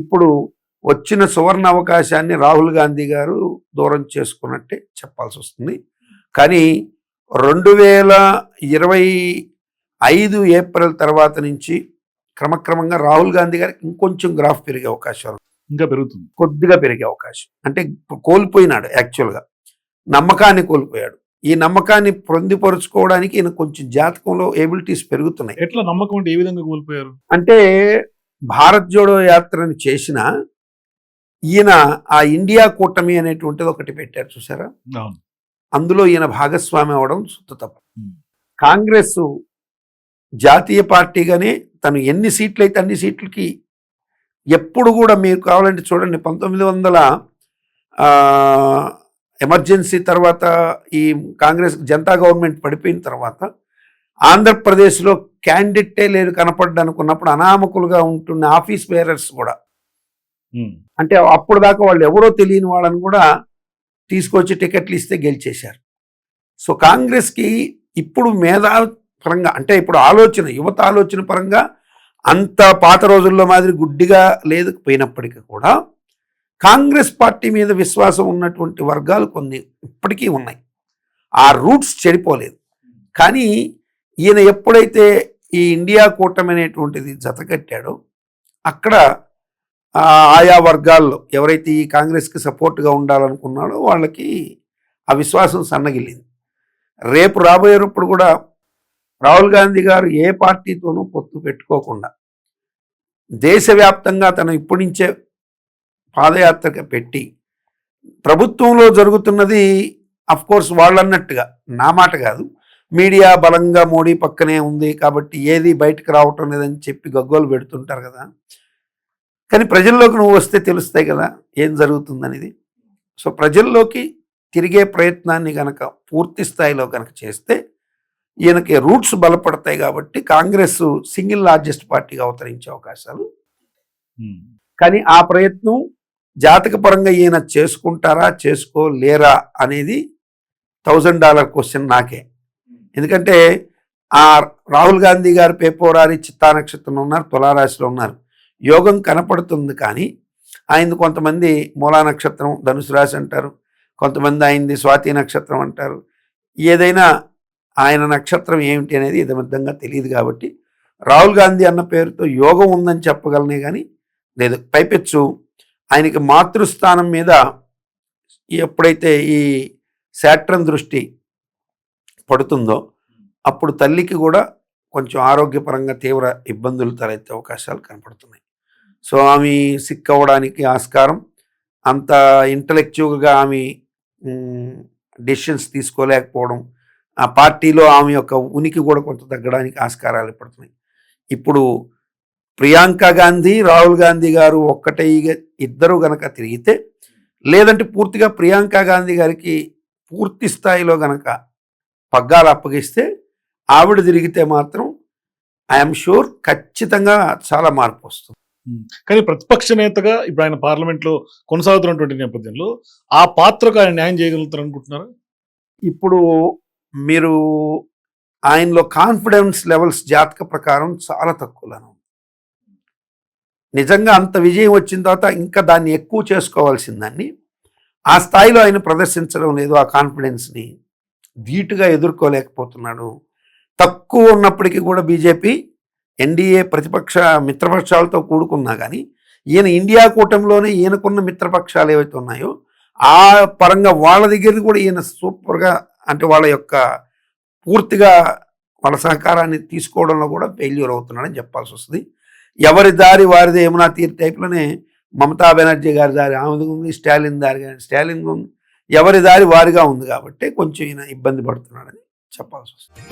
ఇప్పుడు వచ్చిన సువర్ణ అవకాశాన్ని రాహుల్ గాంధీ గారు దూరం చేసుకున్నట్టే చెప్పాల్సి వస్తుంది. కానీ రెండు వేల ఇరవై ఐదు ఏప్రిల్ తర్వాత నుంచి క్రమక్రమంగా రాహుల్ గాంధీ గారికి ఇంకొంచెం గ్రాఫ్ పెరిగే అవకాశం ఉంది. ఇంకా పెరుగుతుంది. కొద్దిగా పెరిగే అవకాశం. అంటే కోల్పోయినాడు యాక్చువల్గా. నమ్మకాన్ని కోల్పోయాడు. ఈ నమ్మకాన్ని పొందిపరుచుకోవడానికి ఈయన కొంచెం జాతకంలో ఏబిలిటీస్ పెరుగుతున్నాయి. ఎట్లా నమ్మకం అంటే ఏ విధంగా కోల్పోయారు? అంటే భారత్ జోడో యాత్రని చేసిన ఈయన ఆ ఇండియా కూటమి అనేటువంటిది ఒకటి పెట్టారు చూసారా అందులో ఈయన భాగస్వామి అవడం సుత్త తప్పు. కాంగ్రెస్ జాతీయ పార్టీగానే తను ఎన్ని సీట్లు అయితే అన్ని సీట్లకి ఎప్పుడు కూడా మీరు కావాలంటే చూడండి పంతొమ్మిది వందల ఆ, ఎమర్జెన్సీ తర్వాత ఈ కాంగ్రెస్ జనతా గవర్నమెంట్ పడిపోయిన తర్వాత ఆంధ్రప్రదేశ్లో క్యాండిడేటే లేదు కనపడ్డానుకున్నప్పుడు అనామకులుగా ఉంటున్న ఆఫీస్ బేరర్స్ కూడా. అంటే అప్పుడు దాకా వాళ్ళు ఎవరో తెలియని వాళ్ళని కూడా తీసుకొచ్చి టికెట్లు ఇస్తే గెలిచేశారు. సో కాంగ్రెస్కి ఇప్పుడు మేధా పరంగా అంటే ఇప్పుడు ఆలోచన యువత ఆలోచన పరంగా అంత పాత రోజుల్లో మాదిరి గుడ్డిగా లేకపోయినప్పటికీ కూడా కాంగ్రెస్ పార్టీ మీద విశ్వాసం ఉన్నటువంటి వర్గాలు కొన్ని ఇప్పటికీ ఉన్నాయి. ఆ రూట్స్ చెడిపోలేదు. కానీ ఈయన ఎప్పుడైతే ఈ ఇండియా కూటమి అనేటువంటిది జతకట్టాడో అక్కడ ఆయా వర్గాల్లో ఎవరైతే ఈ కాంగ్రెస్కి సపోర్ట్గా ఉండాలనుకున్నాడో వాళ్ళకి ఆ విశ్వాసం సన్నగిల్లింది. రేపు రాబోయేటప్పుడు కూడా రాహుల్ గాంధీ గారు ఏ పార్టీతోనూ పొత్తు పెట్టుకోకుండా దేశవ్యాప్తంగా తను ఇప్పటి నుంచే పాదయాత్రగా పెట్టి ప్రభుత్వంలో జరుగుతున్నది అఫ్కోర్స్ వాళ్ళన్నట్టుగా నా మాట కాదు మీడియా బలంగా మోడీ పక్కనే ఉంది కాబట్టి ఏది బయటకు రావటం లేదని చెప్పి గగ్గోలు పెడుతుంటారు కదా. కానీ ప్రజల్లోకి నువ్వు వస్తే తెలుస్తాయి కదా ఏం జరుగుతుందనేది. సో ప్రజల్లోకి తిరిగే ప్రయత్నాన్ని గనక పూర్తి స్థాయిలో గనక చేస్తే ఈయనకి రూట్స్ బలపడతాయి కాబట్టి కాంగ్రెస్ సింగిల్ లార్జెస్ట్ పార్టీగా అవతరించే అవకాశాలు. కానీ ఆ ప్రయత్నం జాతకపరంగా ఈయన చేసుకుంటారా చేసుకోలేరా అనేది థౌజండ్ డాలర్ క్వశ్చన్ నాకే. ఎందుకంటే ఆ రాహుల్ గాంధీ గారు పేపోరారి చిత్తా నక్షత్రంలో ఉన్నారు తులారాశిలో ఉన్నారు. యోగం కనపడుతుంది కానీ ఆయనది కొంతమంది మూలా నక్షత్రం ధనుసు రాశి అంటారు కొంతమంది ఆయనది స్వాతి నక్షత్రం అంటారు. ఏదైనా ఆయన నక్షత్రం ఏమిటి అనేది ఇదమిద్దంగా తెలియదు కాబట్టి రాహుల్ గాంధీ అన్న పేరుతో యోగం ఉందని చెప్పగలనే కానీ లేదు. పైపెచ్చు. ఆయనకి మాతృస్థానం మీద ఎప్పుడైతే ఈ శాట్రన్ దృష్టి పడుతుందో అప్పుడు తల్లికి కూడా కొంచెం ఆరోగ్యపరంగా తీవ్ర ఇబ్బందులు తలెత్తే అవకాశాలు కనపడుతున్నాయి. సో ఆమె సిక్ అవ్వడానికి ఆస్కారం. అంత ఇంటలెక్చువల్గా ఆమె డెసిషన్స్ తీసుకోలేకపోవడం ఆ పార్టీలో ఆమె యొక్క ఉనికి కూడా కొంత తగ్గడానికి ఆస్కారాలు పడుతున్నాయి. ఇప్పుడు ప్రియాంక గాంధీ రాహుల్ గాంధీ గారు ఒక్కటే ఇద్దరు గనక తిరిగితే లేదంటే పూర్తిగా ప్రియాంక గాంధీ గారికి పూర్తి స్థాయిలో గనక పగ్గాలు అప్పగిస్తే ఆవిడ తిరిగితే మాత్రం ఐఎమ్ షూర్ ఖచ్చితంగా చాలా మార్పు వస్తుంది. కానీ ప్రతిపక్ష నేతగా ఇప్పుడు ఆయన పార్లమెంట్లో కొనసాగుతున్నటువంటి నేపథ్యంలో ఆ పాత్రకు ఆయన న్యాయం చేయగలుగుతారు అనుకుంటున్నారు? ఇప్పుడు మీరు ఆయనలో కాన్ఫిడెన్స్ లెవెల్స్ జాతక ప్రకారం చాలా తక్కువలను నిజంగా అంత విజయం వచ్చిన తర్వాత ఇంకా దాన్ని ఎక్కువ చేసుకోవాల్సిందాన్ని ఆ స్థాయిలో ఆయన ప్రదర్శించడం లేదు ఆ కాన్ఫిడెన్స్ని ధీటుగా ఎదుర్కోలేకపోతున్నాడు. తక్కువ ఉన్నప్పటికీ కూడా బీజేపీ ఎన్డీఏ ప్రతిపక్ష మిత్రపక్షాలతో కూడుకున్నా కానీ ఈయన ఇండియా కూటమిలోనే ఈయనకున్న మిత్రపక్షాలు ఏవైతే ఉన్నాయో ఆ పరంగా వాళ్ళ దగ్గర కూడా ఈయన సూపర్గా అంటే వాళ్ళ యొక్క పూర్తిగా వాళ్ళ సహకారాన్ని తీసుకోవడంలో కూడా ఫెయిల్యూర్ అవుతున్నాడని చెప్పాల్సి వస్తుంది. ఎవరి దారి వారిది యమునా తీర్ టైప్లోనే మమతా బెనర్జీ గారి దారి ఆమెది ఉంది స్టాలిన్ దారి గారి స్టాలిన్ ఉంది ఎవరి దారి వారిగా ఉంది కాబట్టి కొంచెం ఈయన ఇబ్బంది పడుతున్నాడని చెప్పాల్సి వస్తుంది.